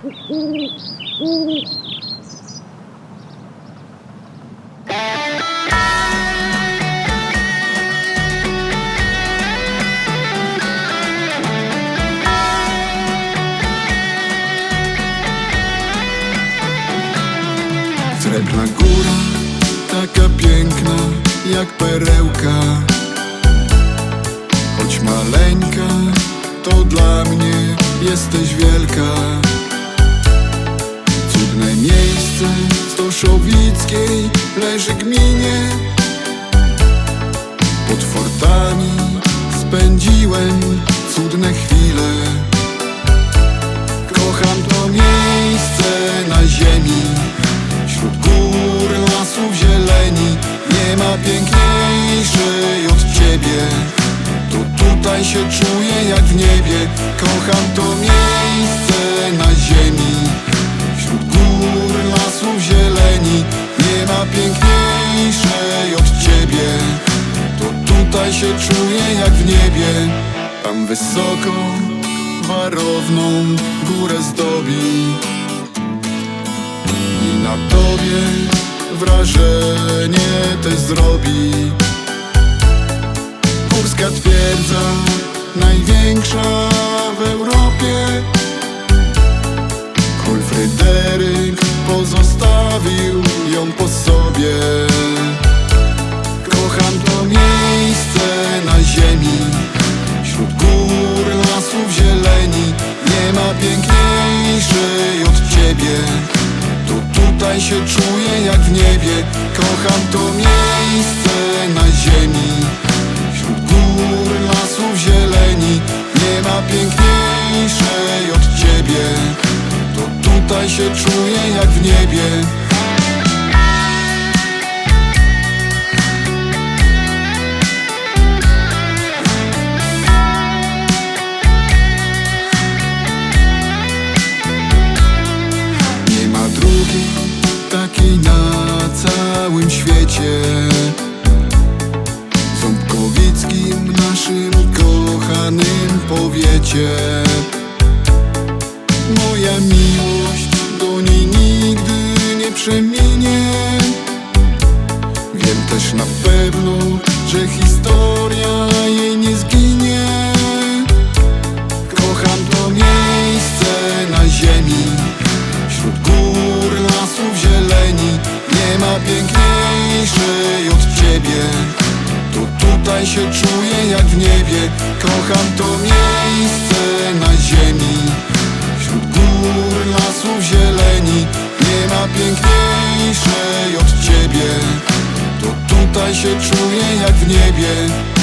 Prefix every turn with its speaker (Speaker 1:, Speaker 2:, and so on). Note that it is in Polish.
Speaker 1: Srebrna góra, taka piękna jak perełka. Choć maleńka, to dla mnie jesteś wielka w Stoszowickiej leży gminie. Pod fortami spędziłem cudne chwile. Kocham to miejsce na ziemi. Wśród gór, lasów, zieleni Nie ma piękniejszej od ciebie. To tutaj się czuję jak w niebie. Kocham to miejsce na ziemi Nie ma piękniejszej od ciebie. To tutaj się czuję jak w niebie. Tam wysoko warowną górę zdobi. I na tobie wrażenie też zrobi. Górska twierdza, największa w Europie. Król Fryderyk pozostawił ją po sobie Kocham to miejsce na ziemi Wśród gór, lasów, zieleni. Nie ma piękniejszej od ciebie. To tutaj się czuję jak w niebie. Kocham to miejsce na ziemi Wśród gór, lasów, zieleni. Nie ma piękniejszej od ciebie. To tutaj się czuję jak w niebie świecie Ząbkowickim naszym kochanym powiecie. Moja miłość do niej nigdy nie przeminie. Wiem też na pewno, że historia jej nie zginie. Kocham to miejsce na ziemi. Wśród gór, lasów, zieleni Nie ma piękniejszej od ciebie To tutaj się czuję jak w niebie. Kocham to miejsce na ziemi Wśród gór, lasów, zieleni. Nie ma piękniejszej od ciebie To tutaj się czuję jak w niebie